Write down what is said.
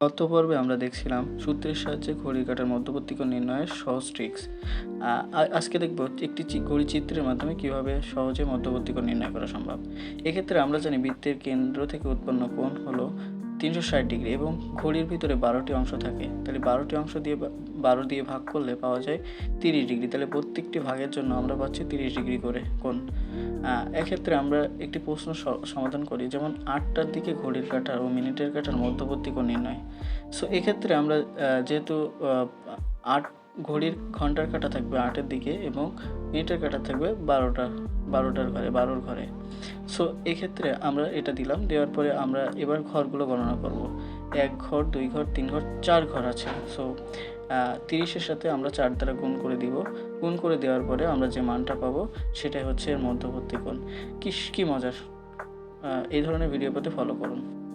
গত পর্বে আমরা দেখছিলাম সূত্রের সাহায্যে ঘড়ি কাটার মধ্যবর্তী কোণ নির্ণয়ের সহজ ট্রিক্স আজকে দেখব একটি ঘড়ি চিত্রের মাধ্যমে কীভাবে সহজে মধ্যবর্তী কোণ নির্ণয় করা সম্ভব। এক্ষেত্রে আমরা জানি বৃত্তের কেন্দ্র থেকে উৎপন্ন কোণ হলো তিনশো ষাট ডিগ্রি এবং ঘড়ির ভিতরে বারোটি অংশ থাকে। তাহলে বারোটি অংশ দিয়ে বারো দিয়ে ভাগ করলে পাওয়া যায় তিরিশ ডিগ্রি। তাহলে প্রত্যেকটি ভাগের জন্য আমরা পাচ্ছি তিরিশ ডিগ্রি করে কোন এক্ষেত্রে আমরা একটি প্রশ্ন সমাধান করি, যেমন আটটার দিকে ঘড়ির কাঁটার ও মিনিটের কাঁটার মধ্যবর্তী কোণ নির্ণয়। সো এক্ষেত্রে আমরা যেহেতু আট ঘড়ির ঘণ্টার কাঁটা থাকবে আটের দিকে এবং মিনিটের কাঁটা থাকবে বারোটা, বারোটার ঘরে, বারোর ঘরে। সো এক্ষেত্রে আমরা এটা দিলাম, দেওয়ার পরে আমরা এবার ঘরগুলো গণনা করব। এক ঘর, দুই ঘর, তিন ঘর, চার ঘর আছে। সো তিরিশের সাথে আমরা চার দ্বারা গুণ করে দিব। গুণ করে দেওয়ার পরে আমরা যে মানটা পাবো, সেটাই হচ্ছে এর মধ্যবর্তী কোণ। কি কি মজার? এই ধরনের ভিডিও পেতে ফলো করুন।